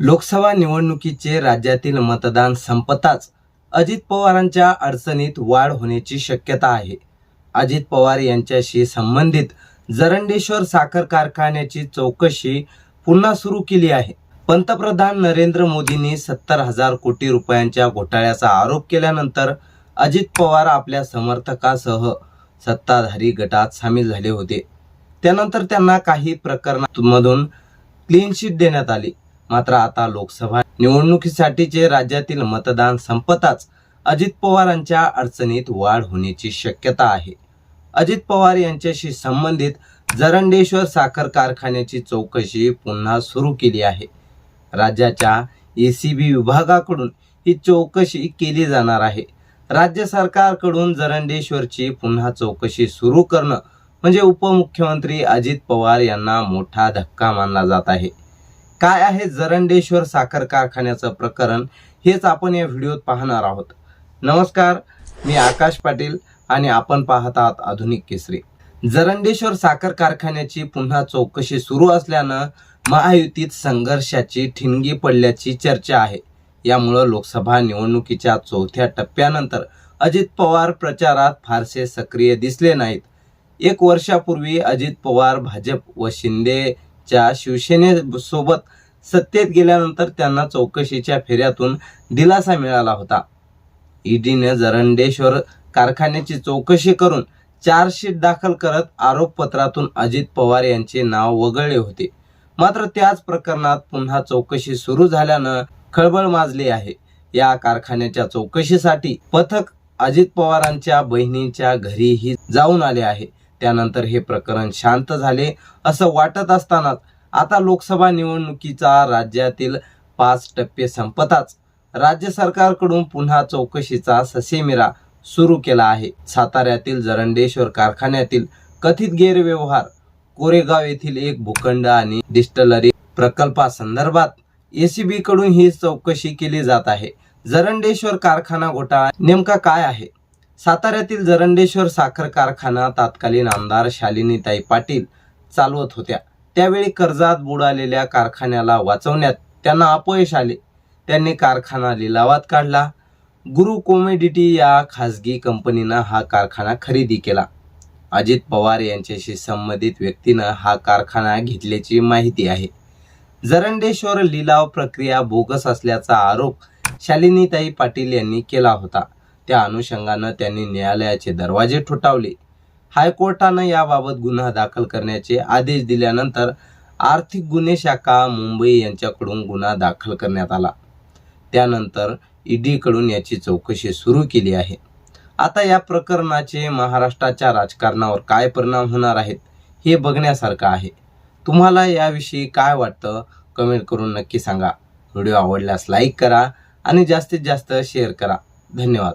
लोकसभा निवडणुकीचे राज्यातील मतदान संपताच अजित पवारांच्या अडचणीत वाढ होण्याची शक्यता आहे. अजित पवार यांच्याशी संबंधित जरंडेश्वर साखर कारखान्याची चौकशी पुन्हा सुरू केली आहे. पंतप्रधान नरेंद्र मोदींनी सत्तर हजार कोटी रुपयांच्या घोटाळ्याचा आरोप केल्यानंतर अजित पवार आपल्या समर्थकासह सत्ताधारी गटात सामील झाले होते. त्यानंतर त्यांना काही प्रकरणांमधून क्लीन शीट देण्यात आली. मात्र आता लोकसभा निवडणुकीसाठीचे राज्यातील मतदान संपताच अजित पवारांच्या अडचणीत वाढ होण्याची शक्यता आहे. अजित पवार यांच्याशी संबंधित जरंडेश्वर साखर कारखान्याची चौकशी पुन्हा सुरू केली आहे. राज्याच्या ए सी बी विभागाकडून ही चौकशी केली जाणार आहे. राज्य सरकारकडून जरंडेश्वरची पुन्हा चौकशी सुरू करणं म्हणजे उपमुख्यमंत्री अजित पवार यांना मोठा धक्का मानला जात आहे. काय आहे जरंडेश्वर साखर कारखान्याचं प्रकरण? हेच आपण या व्हिडिओत पाहणार आहोत. नमस्कार मी आकाश पाटील आणि आपण पाहत आहात आधुनिक केसरी. जरंडेश्वर साखर कारखान्याची पुन्हा चौकशी सुरू असल्यानं महायुतीत संघर्षाची ठिणगी पडल्याची चर्चा आहे. यामुळं लोकसभा निवडणुकीच्या चौथ्या टप्प्यानंतर अजित पवार प्रचारात फारसे सक्रिय दिसले नाहीत. एक वर्षापूर्वी अजित पवार भाजप व शिंदे शिवसेने शिवसेनेसोबत सत्तेत गेल्यानंतर त्यांना चौकशीच्या फेऱ्यातून दिलासा मिळाला होता. ईडीने जरंडेश्वर कारखान्याची चौकशी करून चार्जशीट दाखल करत आरोपपत्रातून अजित पवार यांचे नाव वगळले होते. मात्र त्याच प्रकरणात पुन्हा चौकशी सुरू झाल्यानं खळबळ माजली आहे. या कारखान्याच्या चौकशीसाठी पथक अजित पवारांच्या बहिणींच्या घरीही जाऊन आले आहे. त्यानंतर हे प्रकरण शांत झाले असं वाटत असतानाच आता लोकसभा निवडणुकीचा राज्यातील पाच टप्पे संपताच. राज्य सरकारकडून पुन्हा चौकशीचा ससेमिरा सुरू केला आहे. साताऱ्यातील जरंडेश्वर कारखान्यातील कथित गैरव्यवहार कोरेगाव येथील एक भूखंड आणि डिस्टलरी प्रकल्पासंदर्भात एसीबी कडून ही चौकशी केली जात आहे. जरंडेश्वर कारखाना घोटाळा नेमका काय आहे? साताऱ्यातील जरंडेश्वर साखर कारखाना तत्कालीन आमदार शालिनीताई पाटील चालवत होत्या. त्यावेळी कर्जात बुडालेल्या कारखान्याला वाचवण्यात त्यांना अपयश आले. त्यांनी कारखाना लिलावात काढला. गुरु कोमेडिटी या खासगी कंपनीनं हा कारखाना खरेदी केला. अजित पवार यांच्याशी संबंधित व्यक्तीनं हा कारखाना घेतल्याची माहिती आहे. जरंडेश्वर लिलाव प्रक्रिया बोगस असल्याचा आरोप शालिनीताई पाटील यांनी केला होता. त्या अनुषंगानं त्यांनी न्यायालयाचे दरवाजे ठोठावले. हायकोर्टानं याबाबत गुन्हा दाखल करण्याचे आदेश दिल्यानंतर आर्थिक गुन्हे शाखा मुंबई यांच्याकडून गुन्हा दाखल करण्यात आला. त्यानंतर ईडीकडून याची चौकशी सुरू केली आहे. आता या प्रकरणाचे महाराष्ट्राच्या राजकारणावर काय परिणाम होणार आहेत हे बघण्यासारखं आहे. तुम्हाला याविषयी काय वाटतं कमेंट करून नक्की सांगा. व्हिडिओ आवडल्यास लाईक करा आणि जास्तीत जास्त शेअर करा. धन्यवाद.